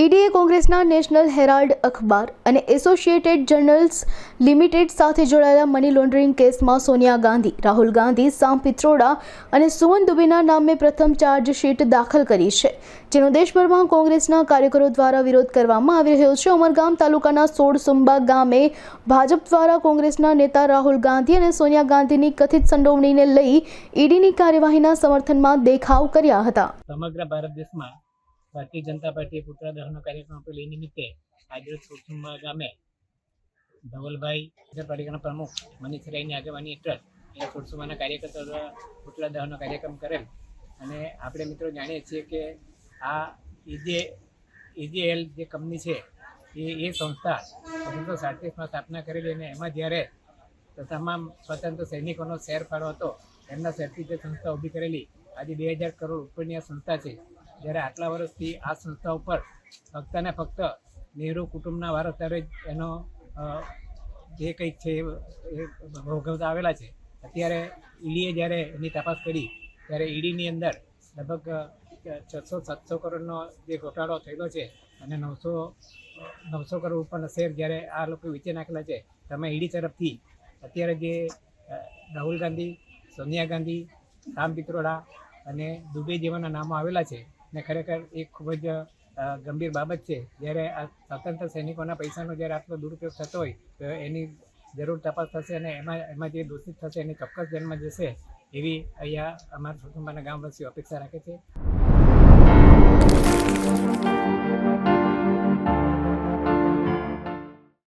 ઈડીએ કોંગ્રેસના national Herald અખબાર અને એસોસિએટેડ જર્નલ્સ લિમિટેડ સાથે જોડાયેલા મની લોન્ડરિંગ કેસમાં સોનિયા ગાંધી, રાહુલ ગાંધી, સામ પિત્રોડા અને સુમન દુબેના નામે પ્રથમ ચાર્જશીટ દાખલ કરી છે, જેનો દેશભરમાં કોંગ્રેસના કાર્યકરો દ્વારા વિરોધ કરવામાં આવી રહ્યો છે. ઉમરગામ તાલુકાના સોળ સુંબા ગામે ભાજપ દ્વારા કોંગ્રેસના નેતા રાહુલ ગાંધી અને સોનિયા ગાંધીની કથિત સંડોવણીને લઈ ઈડીની કાર્યવાહીના સમર્થનમાં દેખાવ કર્યા હતા. સમગ્ર ભારત દેશમાં ભારતીય જનતા પાર્ટીએ પુતળા દહનનો કાર્યક્રમ આપેલો એ નિમિત્તે આજરોજ સુરસુંબા ગામે ધવલભાઈ નગરપાલિકાના પ્રમુખ મનીષ આગેવાની હેઠળ એ સુરસુમાના કાર્યકર્તા દ્વારા પુતળા દહનનો કાર્યક્રમ કરેલ. અને આપણે મિત્રો જાણીએ છીએ કે આ ઈજે ઈજેએલ જે કંપની છે, એ એ સંસ્થા ઓગણીસો સાડત્રીસમાં સ્થાપના કરેલી અને એમાં જ્યારે તમામ સ્વતંત્ર સૈનિકોનો શેર ફાળો હતો, એમના શેરથી જે સંસ્થા ઊભી કરેલી, આજે બે હજાર કરોડ ઉપરની આ સંસ્થા છે. જ્યારે આટલા વર્ષથી આ સંસ્થા ઉપર ફક્ત ને ફક્ત નહેરુ કુટુંબના વારસદારે જ એનો જે કંઈક છે એ ભોગવતા આવેલા છે. અત્યારે ઈડીએ જ્યારે એની તપાસ કરી, ત્યારે ઈડીની અંદર લગભગ છસો સાતસો કરોડનો જે ઘોટાળો થયેલો છે અને નવસો નવસો કરોડ ઉપરના શેર જ્યારે આ લોકો વેચી નાખેલા છે, તમે ઈડી તરફથી અત્યારે જે રાહુલ ગાંધી, સોનિયા ગાંધી, રામ પિત્રોડા અને દુબે જેવાના નામો આવેલા છે ને ખરેખર એ ખૂબ જ ગંભીર બાબત છે. જ્યારે આ સ્વતંત્ર સૈનિકોના પૈસાનો જ્યારે આટલો દુરુપયોગ થતો હોય, તો એની જરૂર તપાસ થશે અને એમાં એમાં જે દોષિત થશે, એની ચોક્કસ જન્મ જશે, એવી અહીંયા અમારા કુટુંબના ગામવાસીઓ અપેક્ષા રાખે છે.